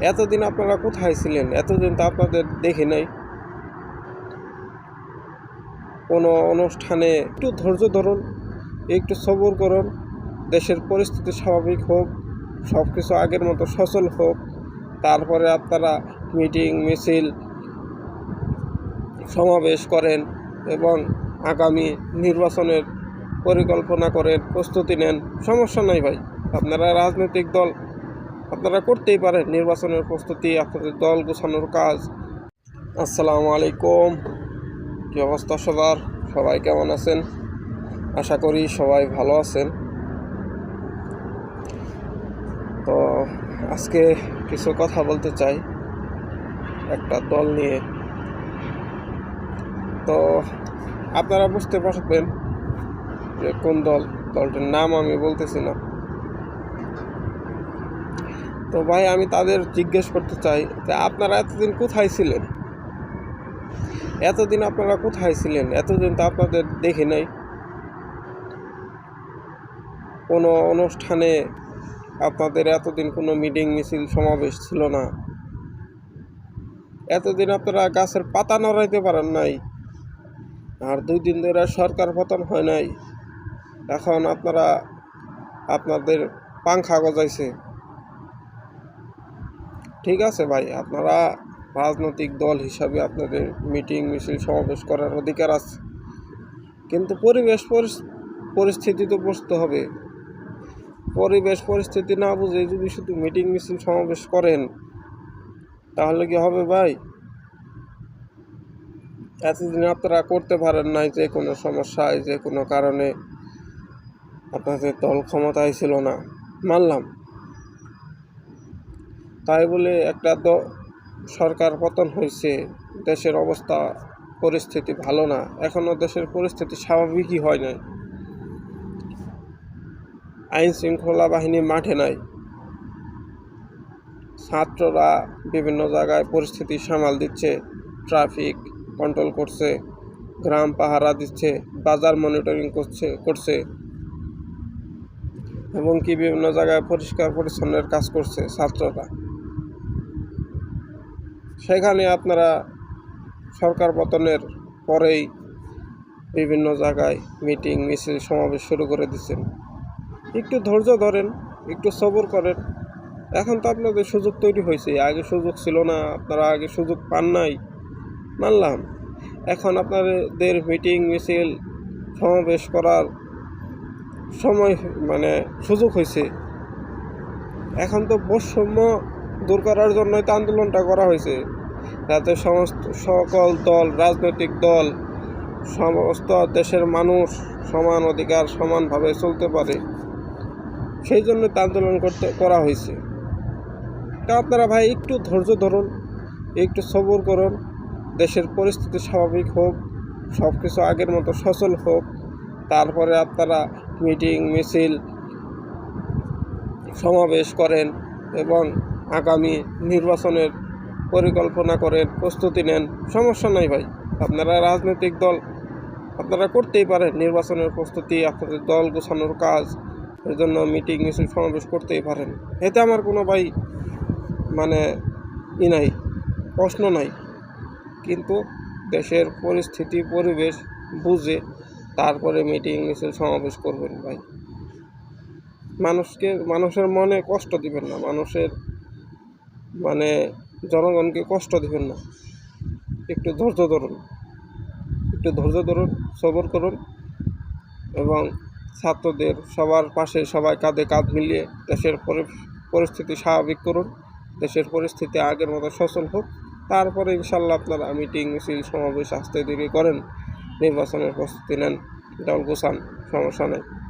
এতদিন আপনারা কোথায় ছিলেন? এতদিন তো আপনাদের দেখি নাই। কোনো অনুষ্ঠানে একটু ধৈর্য ধরুন, একটু সবর করুন, দেশের পরিস্থিতি স্বাভাবিক হোক সব কিছু আগের মতো সচল হোক, তারপরে আপনারা মিটিং, মিছিল, সমাবেশ করেন এবং আগামী নির্বাচনের পরিকল্পনা করেন, প্রস্তুতি নেন, সমস্যা নাই ভাই। আপনারা রাজনৈতিক দল আপনারা করতেই পারেন নির্বাচনের প্রস্তুতি, আপনাদের দল গোছানোর কাজ। আসসালামু আলাইকুম। কী অবস্থা সবার? সবাই কেমন আছেন? আশা করি সবাই ভালো আছেন। তো আজকে কিছু কথা বলতে চাই একটা দল নিয়ে। তো আপনারা বুঝতে পারবেন যে কোন দল, দলটার নাম আমি বলতেছি না। তো ভাই, আমি তাদের জিজ্ঞেস করতে চাই যে আপনারা এতদিন কোথায় ছিলেন? এতদিন আপনারা কোথায় ছিলেন? এতদিন তো আপনাদের দেখি নাই। কোনো অনুষ্ঠানে আপনাদের এতদিন কোনো মিটিং মিছিল সমাবেশ ছিল না। এতদিন আপনারা গাছের পাতা নড়াইতে পারেন নাই। আর দুই দিন ধরে সরকার পতন হয় নাই। এখন আপনারা আপনাদের পাংখা গজাইছে। ঠিক আছে ভাই, আপনারা রাজনৈতিক দল হিসাবে আপনাদের মিটিং, মিছিল, সমাবেশ করার অধিকার আছে। কিন্তু পরিবেশ পরিস- পরিস্থিতি তো বুঝতে হবে। পরিবেশ পরিস্থিতি না বুঝে যদি শুধু মিটিং, মিছিল, সমাবেশ করেন, তাহলে কি হবে ভাই? এতদিন আপনারা করতে পারেন নাই যে কোনো সমস্যায়, যে কোনো কারণে আপনাদের দল ক্ষমতায় ছিল না। মানলাম। তাই বলে একটা সরকার পতন হয়েছে, দেশের অবস্থা, পরিস্থিতি ভালো না। এখনও দেশের পরিস্থিতি স্বাভাবিকই হয় নাই। আইন শৃঙ্খলা বাহিনী মাঠে নাই। ছাত্ররা বিভিন্ন জায়গায় পরিস্থিতি সামাল দিচ্ছে, ট্রাফিক কন্ট্রোল করছে, গ্রাম পাহারা দিচ্ছে, বাজার মনিটরিং করছে করছে, এবং কি বিভিন্ন জায়গায় পরিষ্কার পরিচ্ছন্নের কাজ করছে ছাত্ররা। সেখানে আপনারা সরকার পতনের পরেই বিভিন্ন জায়গায় মিটিং, মিছিল, সমাবেশ শুরু করে দিচ্ছেন। একটু ধৈর্য ধরেন, একটু সবর করেন। এখন তো আপনাদের সুযোগ তৈরি হয়েছে। আগে সুযোগ ছিল না, আপনারা আগে সুযোগ পান নাই। মানলাম। এখন আপনাদের মিটিং, মিছিল, সমাবেশ করার সময় মানে সুযোগ হয়েছে। এখন তো বৈষম্য দূর করার জন্যই তো আন্দোলনটা করা হয়েছে। যাতে সমস্ত সকল দল, রাজনৈতিক দল, সমস্ত দেশের মানুষ সমান অধিকার সমানভাবে চলতে পারে। সেই জন্য তো আন্দোলন করতে, করা হয়েছে। তা আপনারা ভাই একটু ধৈর্য ধরুন, একটু সবর করুন। দেশের পরিস্থিতি স্বাভাবিক হোক সব কিছু আগের মতো সচল হোক। তারপরে আপনারা মিটিং, মিছিল সমাবেশ করেন এবং আগামী নির্বাচনের পরিকল্পনা করেন, প্রস্তুতি নেন, সমস্যা নাই ভাই। আপনারা রাজনৈতিক দল, আপনারা করতেই পারেন নির্বাচনের প্রস্তুতি, আপনাদের দল গোছানোর কাজ, এর জন্য মিটিং, মিছিল, সমাবেশ করতেই পারেন। এতে আমার কোনো ভাই মানে ই নাই, প্রশ্ন নাই। কিন্তু দেশের পরিস্থিতি, পরিবেশ বুঝে তারপরে মিটিং, মিছিল, সমাবেশ করবেন ভাই। মানুষকে, মানুষের মনে কষ্ট দিবেন না, মানুষের মানে জনগণকে কষ্ট দিবেন না। একটু ধৈর্য ধরুন। একটু ধৈর্য ধরুন, সবর করুন এবং ছাত্রদের সবার পাশে সবাই কাঁধে কাঁধ মিলিয়ে দেশের পরিস্থিতি স্বাভাবিক করুন। দেশের পরিস্থিতি আগের মতো সচল হোক। তারপরে ইনশাল্লাহ আপনারা মিটিং, মিছিল, সমাবেশ আস্তে ধীরে করেন। নির্বাচনের প্রস্তুতি নেন। দল গোছান, সমস্যা নেই।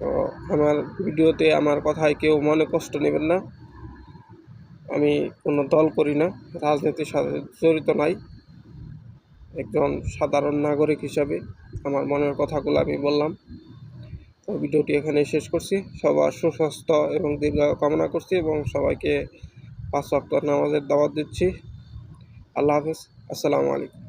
তো আমার ভিডিওতে আমার কথায় কেউ মনে কষ্ট নেবেন না। আমি কোনো দল করি না, রাজনীতির সাথে জড়িত নাই। একজন সাধারণ নাগরিক হিসাবে আমার মনের কথাগুলো আমি বললাম। তো ভিডিওটি এখানে শেষ করছি। সবার সুস্বাস্থ্য এবং দীর্ঘ কামনা করছি এবং সবাইকে পাঁচ ওয়াক্ত নামাজের দাওয়াত দিচ্ছি। আল্লাহ হাফেজ। আসসালামু আলাইকুম।